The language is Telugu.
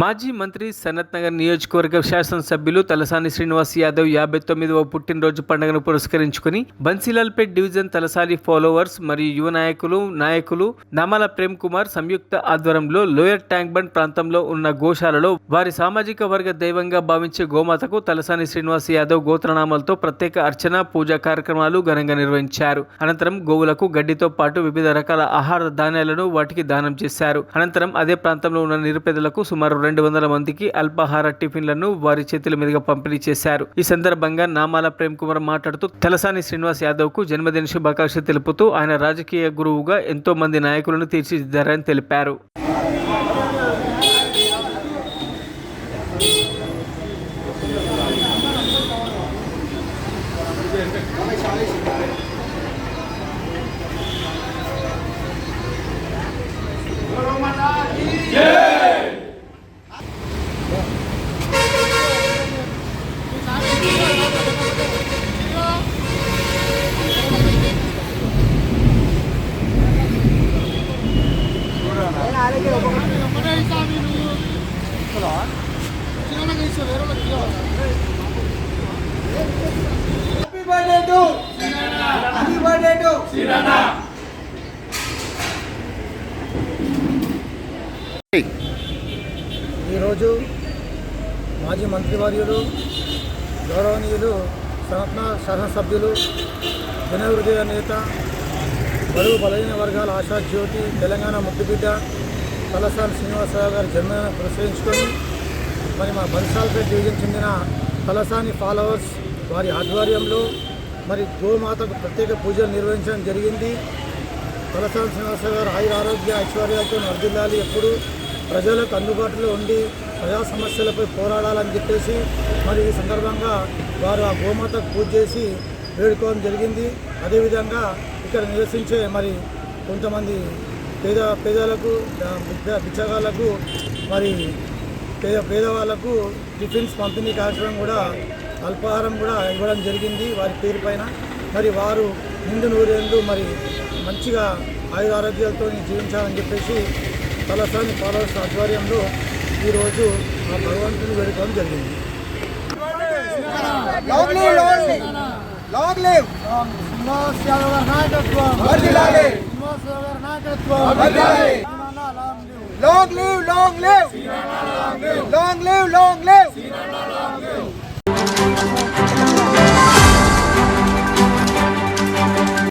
మాజీ మంత్రి సనత్ నగర్ నియోజకవర్గ శాసనసభ్యులు తలసాని శ్రీనివాస్ యాదవ్ యాభై తొమ్మిదవ పుట్టినరోజు పండుగను పురస్కరించుకుని బన్సీలాల్పేట్ డివిజన్ తలసాని ఫాలోవర్స్ మరియు యువ నాయకులు నాయకులు నామాల ప్రేమ్ కుమార్ సంయుక్త ఆధ్వర్యంలో లోయర్ ట్యాంక్ బండ్ ప్రాంతంలో ఉన్న గోశాలలో వారి సామాజిక వర్గ దైవంగా భావించే గోమాతకు తలసాని శ్రీనివాస్ యాదవ్ గోత్రనామాలతో ప్రత్యేక అర్చన పూజా కార్యక్రమాలు ఘనంగా నిర్వహించారు. అనంతరం గోవులకు గడ్డితో పాటు వివిధ రకాల ఆహార ధాన్యాలను వాటికి దానం చేశారు. అనంతరం అదే ప్రాంతంలో ఉన్న నిరుపేదలకు సుమారు రెండు వందల మందికి అల్పాహార టిఫిన్లను వారి చేతుల మీదుగా పంపిణీ చేశారు. ఈ సందర్భంగా నామాల ప్రేమ్ కుమార్ మాట్లాడుతూ తలసాని శ్రీనివాస్ యాదవ్కు జన్మదిన శుభాకాంక్షలు తెలుపుతూ ఆయన రాజకీయ గురువుగా ఎంతో మంది నాయకులను తీర్చిదిద్దారని తెలిపారు. Happy birthday to happy birthday to ఈరోజు మాజీ మంత్రివర్యులు గౌరవనీయులు సనత్న శాసనసభ్యులు జనహృదయ నేత బరువు బలహీన వర్గాల ఆశాజ్యోతి తెలంగాణ ముద్దుబిడ్డ తలసాని శ్రీనివాసరావు గారి జన్మదినం పురస్కరించుకొని మరి మా బన్సాల్పేట డివిజన్ చెందిన తలసాని ఫాలోవర్స్ వారి ఆధ్వర్యంలో మరి గోమాతకు ప్రత్యేక పూజలు నిర్వహించడం జరిగింది. తలసాని శ్రీనివాసరావు గారు ఆయుర ఆరోగ్య ఐశ్వర్యాలతో వర్ధిల్లాలి ఎప్పుడు. ప్రజలకు అందుబాటులో ఉండి ప్రజా సమస్యలపై పోరాడాలని చెప్పేసి మరి ఈ సందర్భంగా వారు ఆ గోమాతకు పూజ చేసి వేడుకోవడం జరిగింది. అదేవిధంగా ఇక్కడ నివసించే మరి కొంతమంది పేద పేదలకు ఆ, బిచ్చగాళ్ళకు మరి పేద పేదవాళ్ళకు టిఫిన్స్ పంపిణీ కార్యక్రమం కూడా అల్పాహారం కూడా ఇవ్వడం జరిగింది వారి పేరు పైన. మరి వారు ముందు నూరేళ్ళు మరి మంచిగా ఆయుర ఆరోగ్యాలతో జీవించాలని చెప్పేసి తలసాని ఫాలోవర్స్ ఆధ్వర్యంలో ఈరోజు ఆ భగవంతుని వేడుకోవడం జరిగింది. long live long live long live Srinivas Yadav గారి నాయకత్వం వర్ధిల్లాలి శ్రీనివాస్ యాదవ్ గారి నాయకత్వం వర్ధిల్లాలి long live long live long live long live